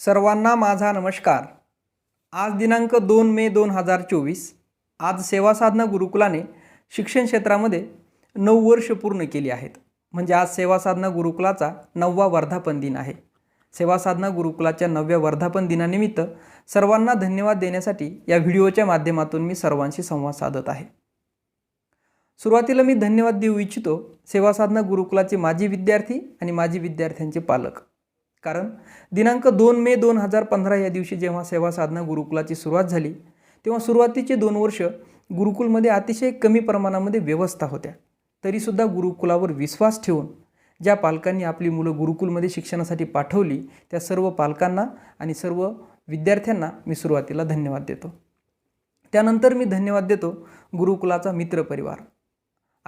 सर्वांना माझा नमस्कार. आज दिनांक दोन मे दोन हजार चोवीस आज सेवा साधना गुरुकुलाने शिक्षण क्षेत्रामध्ये नऊ वर्ष पूर्ण केली आहेत. म्हणजे आज सेवा साधना गुरुकुलाचा नववा वर्धापन दिन आहे. सेवा साधना गुरुकुलाच्या नवव्या वर्धापन दिनानिमित्त सर्वांना धन्यवाद देण्यासाठी या व्हिडिओच्या माध्यमातून मी सर्वांशी संवाद साधत आहे. सुरुवातीला मी धन्यवाद देऊ इच्छितो सेवा साधना गुरुकुलाचे माजी विद्यार्थी आणि माजी विद्यार्थ्यांचे पालक. कारण दिनांक दोन मे दोन हजार पंधरा या दिवशी जेव्हा सेवा साधना गुरुकुलाची सुरुवात झाली तेव्हा सुरुवातीचे दोन वर्ष गुरुकुलमध्ये अतिशय कमी प्रमाणामध्ये व्यवस्था होत्या. तरीसुद्धा गुरुकुलावर विश्वास ठेवून ज्या पालकांनी आपली मुलं गुरुकुलमध्ये शिक्षणासाठी पाठवली त्या सर्व पालकांना आणि सर्व विद्यार्थ्यांना मी सुरुवातीला धन्यवाद देतो. त्यानंतर मी धन्यवाद देतो गुरुकुलाचा मित्रपरिवार.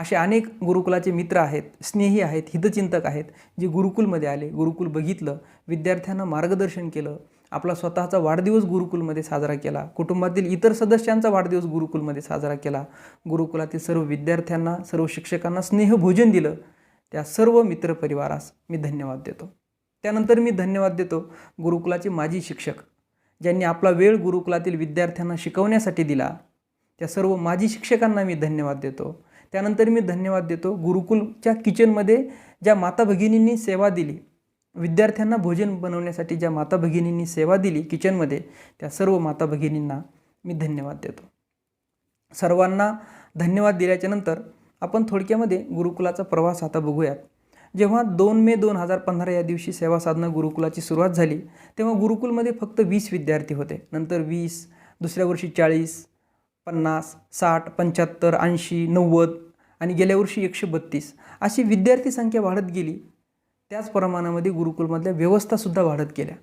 असे अनेक गुरुकुलाचे मित्र आहेत स्नेही आहेत हितचिंतक आहेत जे गुरुकुलमध्ये आले गुरुकुल बघितलं विद्यार्थ्यांना मार्गदर्शन केलं आपला स्वतःचा वाढदिवस गुरुकुलमध्ये साजरा केला कुटुंबातील इतर सदस्यांचा वाढदिवस गुरुकुलमध्ये साजरा केला गुरुकुलातील सर्व विद्यार्थ्यांना सर्व शिक्षकांना स्नेहभोजन दिलं त्या सर्व मित्रपरिवारास मी धन्यवाद देतो. त्यानंतर मी धन्यवाद देतो गुरुकुलाचे माजी शिक्षक ज्यांनी आपला वेळ गुरुकुलातील विद्यार्थ्यांना शिकवण्यासाठी दिला. त्या सर्व माजी शिक्षकांना मी धन्यवाद देतो. त्यानंतर मी धन्यवाद देतो. गुरुकुलच्या किचनमध्ये ज्या माता भगिनींनी सेवा दिली विद्यार्थ्यांना भोजन बनवण्यासाठी ज्या माता भगिनींनी सेवा दिली किचनमध्ये त्या सर्व माता भगिनींना मी धन्यवाद देतो. सर्वांना धन्यवाद दिल्याच्यानंतर आपण थोडक्यामध्ये गुरुकुलाचा प्रवास आता बघूयात. जेव्हा दोन मे दोन हजार पंधरा या दिवशी सेवा साधना गुरुकुलाची सुरुवात झाली तेव्हा गुरुकुलमध्ये फक्त वीस विद्यार्थी होते. नंतर वीस दुसऱ्या वर्षी चाळीस पन्नास साठ पंच्याहत्तर ऐंशी नव्वद आणि गेल्या वर्षी एकशे बत्तीस अशी विद्यार्थी संख्या वाढत गेली. त्याच प्रमाणामध्ये गुरुकुलमधल्या व्यवस्थासुद्धा वाढत गेल्या.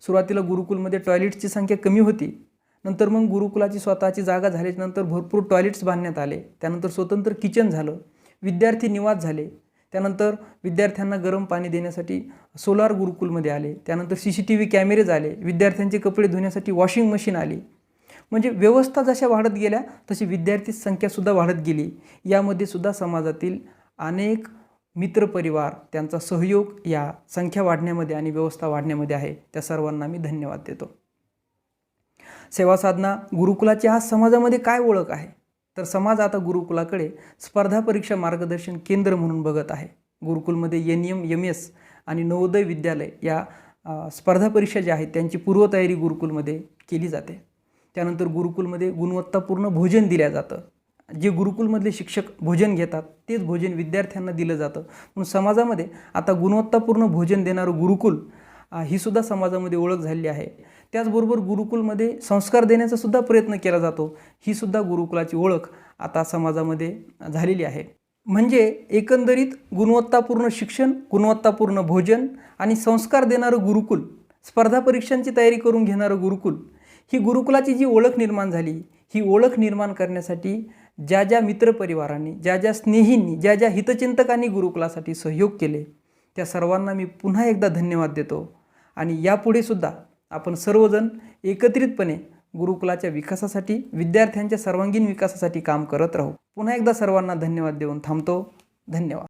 सुरुवातीला गुरुकुलमध्ये टॉयलेट्सची संख्या कमी होती. नंतर मग गुरुकुलाची स्वतःची जागा झाल्याच्यानंतर भरपूर टॉयलेट्स बांधण्यात आले. त्यानंतर स्वतंत्र किचन झालं. विद्यार्थी निवास झाले. त्यानंतर विद्यार्थ्यांना गरम पाणी देण्यासाठी सोलार गुरुकुलमध्ये आले. त्यानंतर C C T V cameras आले. विद्यार्थ्यांचे कपडे धुण्यासाठी वॉशिंग मशीन आली. म्हणजे व्यवस्था जशा वाढत गेल्या तशी विद्यार्थी संख्यासुद्धा वाढत गेली. यामध्ये सुद्धा समाजातील अनेक मित्रपरिवार त्यांचा सहयोग या संख्या वाढण्यामध्ये आणि व्यवस्था वाढण्यामध्ये आहे. त्या सर्वांना मी धन्यवाद देतो. सेवा साधना गुरुकुलाची आज समाजामध्ये काय ओळख आहे? तर समाज आता गुरुकुलाकडे स्पर्धा परीक्षा मार्गदर्शन केंद्र म्हणून बघत आहे. गुरुकुलमध्ये एन एम एम एस आणि नवोदय विद्यालय या स्पर्धा परीक्षा ज्या आहेत त्यांची पूर्वतयारी गुरुकुलमध्ये केली जाते. त्यानंतर गुरुकुलमध्ये गुणवत्तापूर्ण भोजन दिल्या जातं. जे गुरुकुलमधले शिक्षक भोजन घेतात तेच भोजन विद्यार्थ्यांना दिलं जातं. म्हणून समाजामध्ये आता गुणवत्तापूर्ण भोजन देणारं गुरुकुल ही सुद्धा समाजामध्ये ओळख झालेली आहे. त्याचबरोबर गुरुकुलमध्ये संस्कार देण्याचा सुद्धा प्रयत्न केला जातो. ही सुद्धा गुरुकुलाची ओळख आता समाजामध्ये झालेली आहे. म्हणजे एकंदरीत गुणवत्तापूर्ण शिक्षण गुणवत्तापूर्ण भोजन आणि संस्कार देणारं गुरुकुल स्पर्धा परीक्षांची तयारी करून घेणारं गुरुकुल ही गुरुकुलाची जी ओळख निर्माण झाली ही ओळख निर्माण करण्यासाठी ज्या ज्या मित्रपरिवारांनी ज्या ज्या स्नेहींनी ज्या ज्या हितचिंतकांनी गुरुकुलासाठी सहयोग केले त्या सर्वांना मी पुन्हा एकदा धन्यवाद देतो. आणि यापुढे सुद्धा आपण सर्वजण एकत्रितपणे गुरुकुलाच्या विकासासाठी विद्यार्थ्यांच्या सर्वांगीण विकासासाठी काम करत राहू. पुन्हा एकदा सर्वांना धन्यवाद देऊन थांबतो. धन्यवाद.